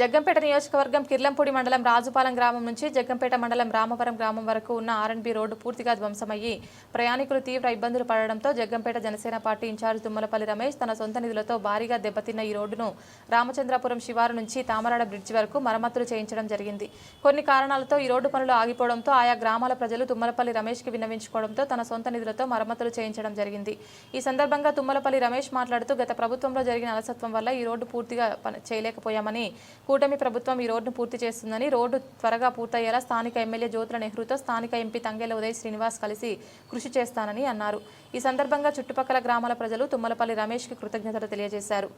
జగ్గంపేట నియోజకవర్గం కిర్లంపూడి మండలం రాజుపాలెం గ్రామం నుంచి జగ్గంపేట మండలం రామవరం గ్రామం వరకు ఉన్న ఆర్ఎన్బి రోడ్డు పూర్తిగా ధ్వంసమయ్యి ప్రయాణికులు తీవ్ర ఇబ్బందులు పడడంతో Jaggampeta Janasena party in charge Tummalapalli Ramesh తన సొంత నిధులతో భారీగా దెబ్బతిన్న ఈ రోడ్డును రామచంద్రాపురం శివారు నుంచి తామరాడ బ్రిడ్జి వరకు మరమ్మతులు చేయించడం జరిగింది. కొన్ని కారణాలతో ఈ రోడ్డు పనులు ఆగిపోవడంతో ఆయా గ్రామాల ప్రజలు తుమ్మలపల్లి రమేష్కి విన్నవించుకోవడంతో తన సొంత నిధులతో మరమ్మతులు చేయించడం జరిగింది. ఈ సందర్భంగా తుమ్మలపల్లి రమేష్ మాట్లాడుతూ గత ప్రభుత్వంలో జరిగిన అలసత్వం వల్ల ఈ రోడ్డు పూర్తిగా పని చేయలేకపోయామని కూటమి ప్రభుత్వం ఈ రోడ్డును పూర్తి చేస్తుందని రోడ్డు త్వరగా పూర్తయ్యేలా స్థానిక ఎమ్మెల్యే జ్యోతుల నెహ్రూతో స్థానిక ఎంపీ తంగెల ఉదయ్ శ్రీనివాస్ కలిసి కృషి చేస్తానని అన్నారు. ఈ సందర్భంగా చుట్టుపక్కల గ్రామాల ప్రజలు తుమ్మలపల్లి రమేష్కి కృతజ్ఞతలు తెలియజేశారు.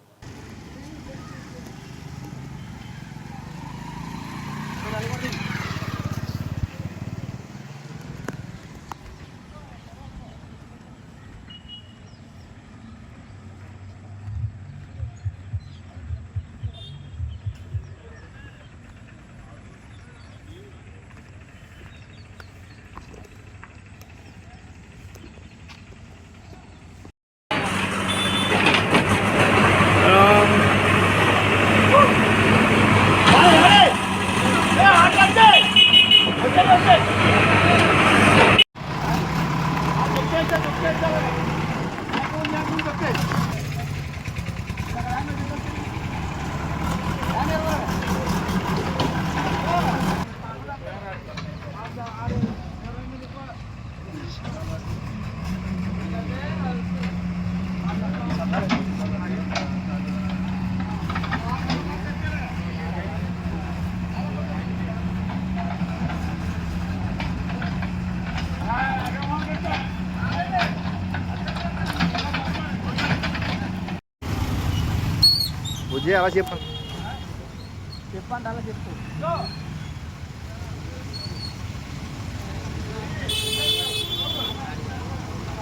Thank you. బుజ్జి అలా చెప్పండి చెప్పండి అలా చెప్పు.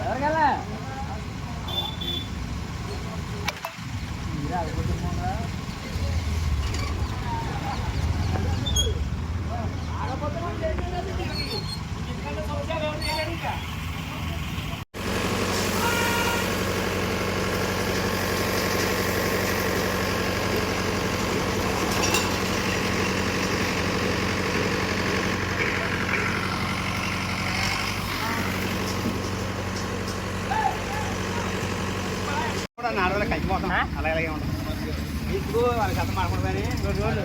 ఎవరికెళ్ళా ఇప్పుడు వాళ్ళ కథ మాట్లాడమని రెండు రోజులు.